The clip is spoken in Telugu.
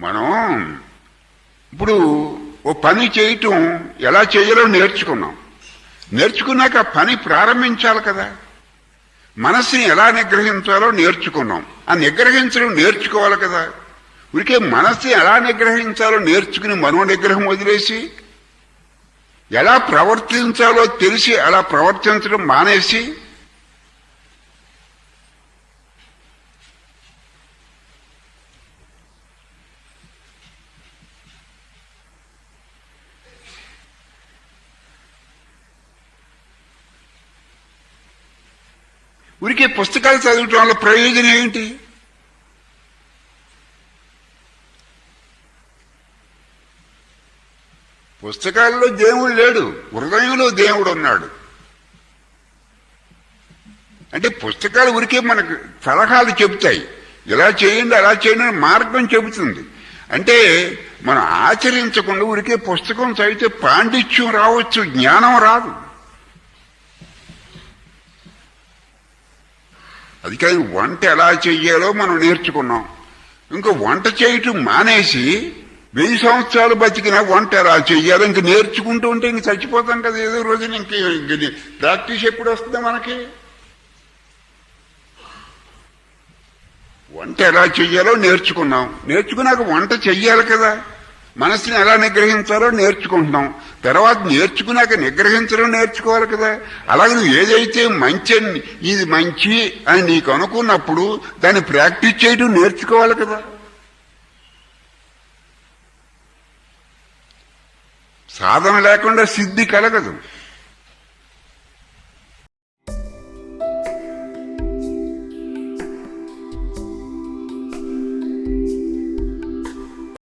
మనం ఇప్పుడు ఓ పని చేయటం ఎలా చేయాలో నేర్చుకున్నాం. నేర్చుకున్నాక పని ప్రారంభించాలి కదా. మనస్సుని ఎలా నిగ్రహించాలో నేర్చుకున్నాం. ఆ నిగ్రహించడం నేర్చుకోవాలి కదా. ఊరికే మనస్సుని ఎలా నిగ్రహించాలో నేర్చుకుని మనో నిగ్రహం వదిలేసి ఎలా ప్రవర్తించాలో తెలిసి అలా ప్రవర్తించడం మానేసి ఉరికే పుస్తకాలు చదవటం వల్ల ప్రయోజనం ఏంటి పుస్తకాల్లో దేవుడు లేడు హృదయంలో దేవుడు ఉన్నాడు. అంటే పుస్తకాలు ఉరికే మనకు సలహాలు చెబుతాయి. ఇలా చేయండి అలా చేయండి మార్గం చెబుతుంది. అంటే మనం ఆచరించకుండా ఉరికే పుస్తకం చదివితే పాండిత్యం రావచ్చు జ్ఞానం రాదు. అది కానీ వంట ఎలా చెయ్యాలో మనం నేర్చుకున్నాం. ఇంకా వంట చేయటం మానేసి వెయ్యి సంవత్సరాలు బతికినా వంట ఎలా చెయ్యాలో ఇంక నేర్చుకుంటూ ఉంటే ఇంక చచ్చిపోతాం కదా ఏదో రోజున ఇంక ఇంక ప్రాక్టీస్ ఎప్పుడు వస్తుంది మనకి? వంట ఎలా చెయ్యాలో నేర్చుకున్నాం. నేర్చుకున్నాక వంట చెయ్యాలి కదా. మనసుని ఎలా నిగ్రహించాలో నేర్చుకుంటున్నాం. తర్వాత నేర్చుకున్నాక నిగ్రహించడం నేర్చుకోవాలి కదా. అలాగే నువ్వు ఏదైతే మంచి అని- ఇది మంచి అని నీకు అనుకున్నప్పుడు దాన్ని ప్రాక్టీస్ చేయడం నేర్చుకోవాలి కదా. సాధన లేకుండా సిద్ధి కలగదు.